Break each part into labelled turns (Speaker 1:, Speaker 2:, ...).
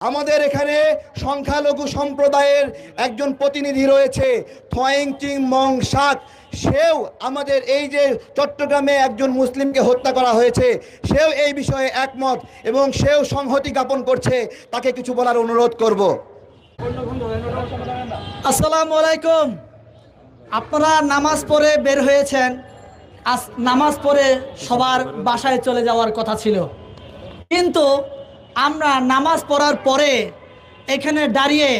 Speaker 1: আমাদের এখানে সংখ্যালঘু সম্প্রদায়ের একজন প্রতিনিধি রয়েছে, থোয়িং চিং মং শাক সেও আমাদের এই যে চট্টগ্রামে একজন মুসলিমকে হত্যা করা হয়েছে, সেও এই বিষয়ে একমত এবং সেও সংহতি জ্ঞাপন করছে। তাকে কিছু বলার অনুরোধ করব।
Speaker 2: আসসালামু আলাইকুম। আপনারা নামাজ পড়ে বের হয়েছেন। আজ নামাজ পড়ে সবার বাসায় চলে যাওয়ার কথা ছিল। কিন্তু আমরা নামাজ পড়ার পরে এখানে দাঁড়িয়ে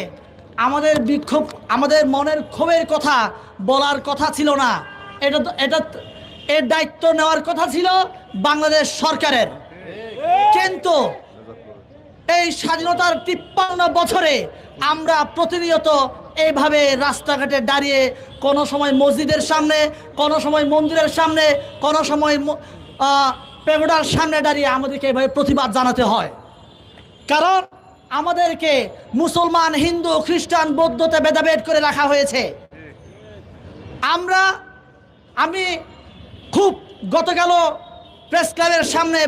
Speaker 2: আমাদের বিক্ষোভ, আমাদের মনের ক্ষোভের কথা বলার কথা ছিল না। এটা এটা এর দায়িত্ব নেওয়ার কথা ছিল বাংলাদেশ সরকারের। কিন্তু এই স্বাধীনতার তিপ্পান্ন বছরে আমরা প্রতিনিয়ত এইভাবে রাস্তাঘাটে দাঁড়িয়ে কোনো সময় মসজিদের সামনে, কোনো সময় মন্দিরের সামনে, কোনো সময় পেগোডার সামনে দাঁড়িয়ে আমাদেরকে এইভাবে প্রতিবাদ জানাতে হয়। কারণ আমাদেরকে মুসলমান, হিন্দু, খ্রিস্টান, বৌদ্ধতে ভেদাভেদ করে রাখা হয়েছে। আমরা, আমি খুব গতকাল প্রেস ক্লাবের সামনে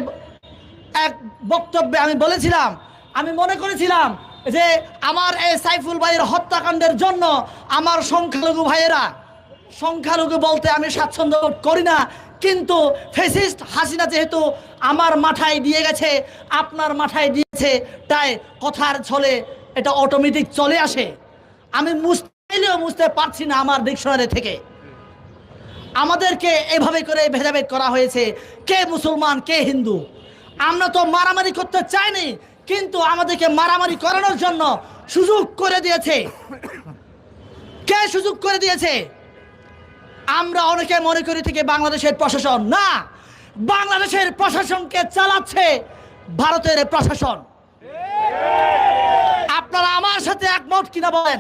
Speaker 2: এক বক্তব্যে আমি বলেছিলাম, আমি মনে করেছিলাম যে আমার এই সাইফুল ভাইয়ের হত্যাকাণ্ডের জন্য আমার সংখ্যালঘু ভাইয়েরা, সংখ্যালঘু বলতে আমি স্বাচ্ছন্দ্য করি না, কিন্তু ফেসিস্ট হাসিনা যেহেতু আমার মাথায় দিয়ে গেছে, আপনার মাথায় দিয়েছে তাই কথার ছলে এটা অটোমেটিক চলে আসে। আমি মুছতেও মুছতে পারছি না আমার ডিকশনারি থেকে। আমাদেরকে এভাবে করে ভেদাভেদ করা হয়েছে, কে মুসলমান, কে হিন্দু। আমরা তো মারামারি করতে চাইনি, কিন্তু আমাদেরকে মারামারি করানোর জন্য সুযোগ করে দিয়েছে। কে সুযোগ করে দিয়েছে? আমরা অনেকে মনে করি থেকে বাংলাদেশের প্রশাসন। না, বাংলাদেশের প্রশাসনকে চালাচ্ছে ভারতের প্রশাসন। আপনারা আমার সাথে একমত কিনা বলেন?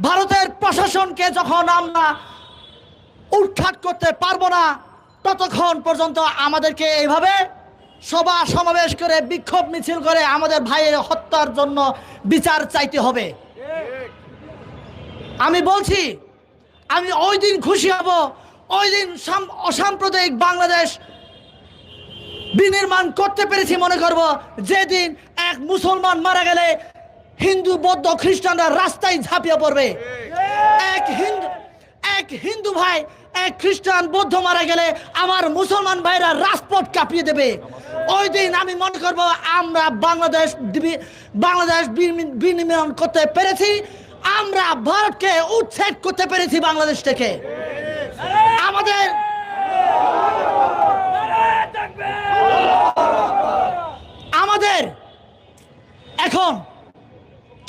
Speaker 2: ভারতের প্রশাসনকে যখন আমরা উৎখাত করতে পারব না ততক্ষণ পর্যন্ত আমাদেরকে এইভাবে সভা সমাবেশ করে বিক্ষোভ মিছিল করে আমাদের ভাইয়ের হত্যার জন্য বিচার চাইতে হবে। আমি বলছি আমি ওই দিন খুশি হব ওই দিন সাম- অসাম্প্রদায়িক বাংলাদেশ বিনির্মাণ করতে পেরেছি মনে করব। যেদিন এক মুসলমান মারা গেলে হিন্দু, বৌদ্ধ, খ্রিস্টানরা রাস্তায় ঝাঁপিয়ে পড়বে। এক হিন্দু এক হিন্দু ভাই, এক খ্রিস্টান, বৌদ্ধ মারা গেলে আমার মুসলমান ভাইরা রাজপথ কাঁপিয়ে দেবে। ওই দিন আমি মনে করব আমরা বাংলাদেশ বাংলাদেশ বিনি- বিনির্মাণ করতে পেরেছি। আমরা ভারতকে উচ্ছেদ করতে পেরেছি বাংলাদেশ থেকে। আমাদের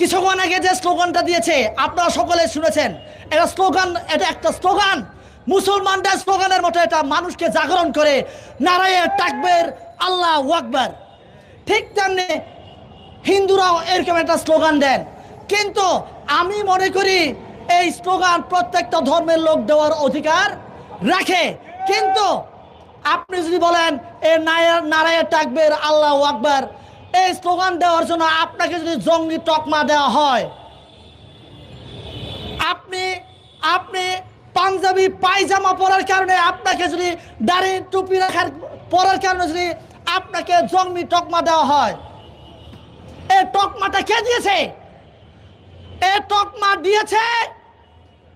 Speaker 2: কিছুক্ষণ আগে যে স্লোগানটা দিয়েছে? আপনারা সকলে শুনেছেন। এটা স্লোগান এটা একটা স্লোগান মুসলমানদের স্লোগানের মতো এটা মানুষকে জাগরণ করে। নারায়ণ টাকবের আল্লাহ ওয়াকবার ঠিক তেমনি হিন্দুরাও এরকম একটা স্লোগান দেন। কিন্তু আমি মনে করি এই স্লোগান প্রত্যেকটা ধর্মের লোক দেওয়ার অধিকার রাখে। কিন্তু আপনি যদি বলেন, এ নারায়ণ টাকবের আল্লাহ আকবার এই স্লোগান দেওয়ার জন্য আপনাকে যদি জঙ্গি তকমা দেওয়া হয়, আপনি আপনি পাঞ্জাবি পায়জামা পরার কারণে আপনাকে যদি দাড়ি টুপি রাখার পরার কারণে যদি আপনাকে জঙ্গি তকমা দেওয়া হয় এই তকমাটা কে দিয়েছে? এই তকমা দিয়েছে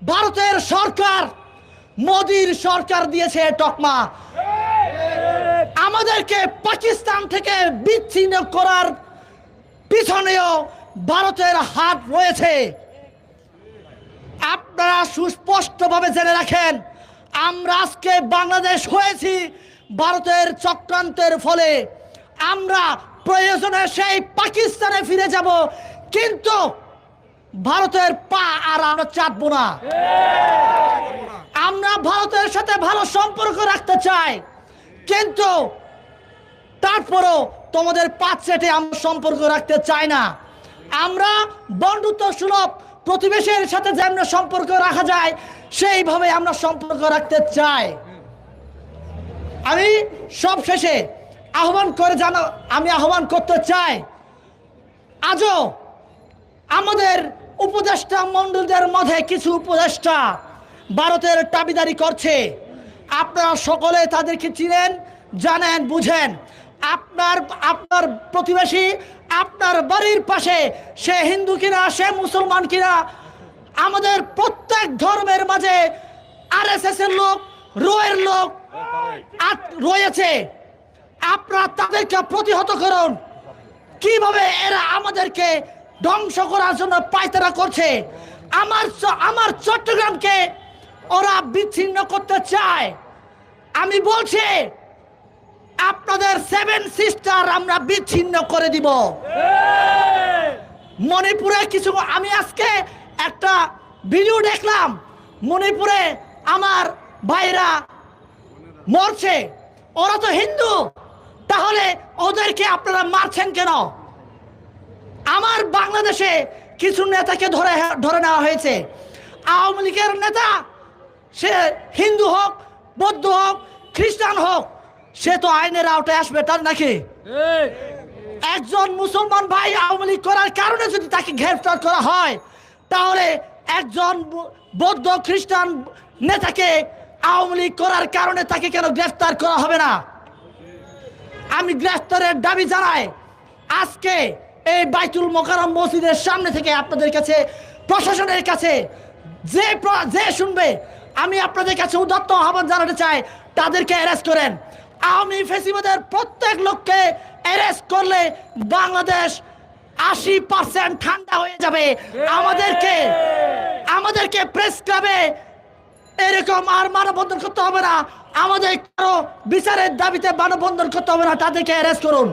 Speaker 2: ভারতের সরকার, মোদির সরকার দিয়েছে তকমা আমাদেরকে পাকিস্তান থেকে বিচ্ছিন্ন করার পিছনেও ভারতের হাত রয়েছে। আপনারা সুস্পষ্টভাবে জেনে রাখেন, আমরা আজকে বাংলাদেশ হয়েছি ভারতের চক্রান্তের ফলে। আমরা প্রয়োজনে সেই পাকিস্তানে ফিরে যাব, কিন্তু ভারতের পা আর আমরা চাটবো না। আমরা ভারতের সাথে ভালো সম্পর্ক রাখতে চাই, কিন্তু তারপরও তোমাদের পাঁচ সেটে আমরা সম্পর্ক রাখতে চাই না। আমরা বন্ধুত্ব সুলভ প্রতিবেশীর সাথে যেমন সম্পর্ক রাখা যায়, সেইভাবে আমরা সম্পর্ক রাখতে চাই। আমি সব শেষে আহ্বান করে জানা, আমি আহ্বান করতে চাই, আজও আমাদের উপদেষ্টা মণ্ডলদের মধ্যে কিছু উপদেষ্টা ভারতের দাবিদারি করছে। আপনারা সকলে তাদেরকে চিনেন, জানেন, বুঝেন। আপনার আপনার প্রতিবেশী আপনার বাড়ির পাশে, সে হিন্দু কিনা, সে মুসলমান কিনা, আমাদের প্রত্যেক ধর্মের মাঝে আর এর লোক, রোয়ের লোক রয়েছে। আপনারা তাদেরকে প্রতিহত করুন। কীভাবে এরা আমাদেরকে ধ্বংস করার জন্য পায়তারা করছে? আমার আমার চট্টগ্রামকে ওরা বিচ্ছিন্ন করতে চায়। আমি বলছি আপনাদের সেভেন সিস্টার আমরা বিচ্ছিন্ন করে দিব। মণিপুরে কিছু আমি আজকে একটা ভিডিও দেখলাম। মণিপুরে আমার ভাইরা মরছে। ওরা তো হিন্দু। তাহলে ওদেরকে আপনারা মারছেন কেন? আমার বাংলাদেশে কিছু নেতাকে ধরে ধরে নেওয়া হয়েছে। আওয়ামী লীগের নেতা সে হিন্দু হোক বৌদ্ধ হোক খ্রিস্টান সে তো আইনের আওতায় আসবে তার নাকি? একজন মুসলমান ভাই আওয়ামী লীগ করার কারণে যদি তাকে গ্রেফতার করা হয় তাহলে একজন বৌদ্ধ খ্রিস্টান নেতাকে আওয়ামী লীগ করার কারণে তাকে কেন গ্রেফতার করা হবে না? আমি গ্রেফতারের দাবি জানাই আজকে এই বাইতুল মোকারম মসজিদের সামনে থেকে আপনাদের কাছে প্রশাসনের কাছে যে যে শুনবে আমি আপনাদের কাছে উদাত্ত আহ্বান জানাতে চাই তাদেরকে অ্যারেস্ট করেন। আওয়ামী ফেসিবাদের প্রত্যেক লোককে অ্যারেস্ট করলে বাংলাদেশ আশি পার্সেন্ট ঠান্ডা হয়ে যাবে। আমাদেরকে আমাদেরকে প্রেস ক্লাবে এরকম আর মানববন্ধন করতে হবে না। আমাদের কারও বিচারের দাবিতে মানববন্ধন করতে হবে না তাদেরকে অ্যারেস্ট করুন।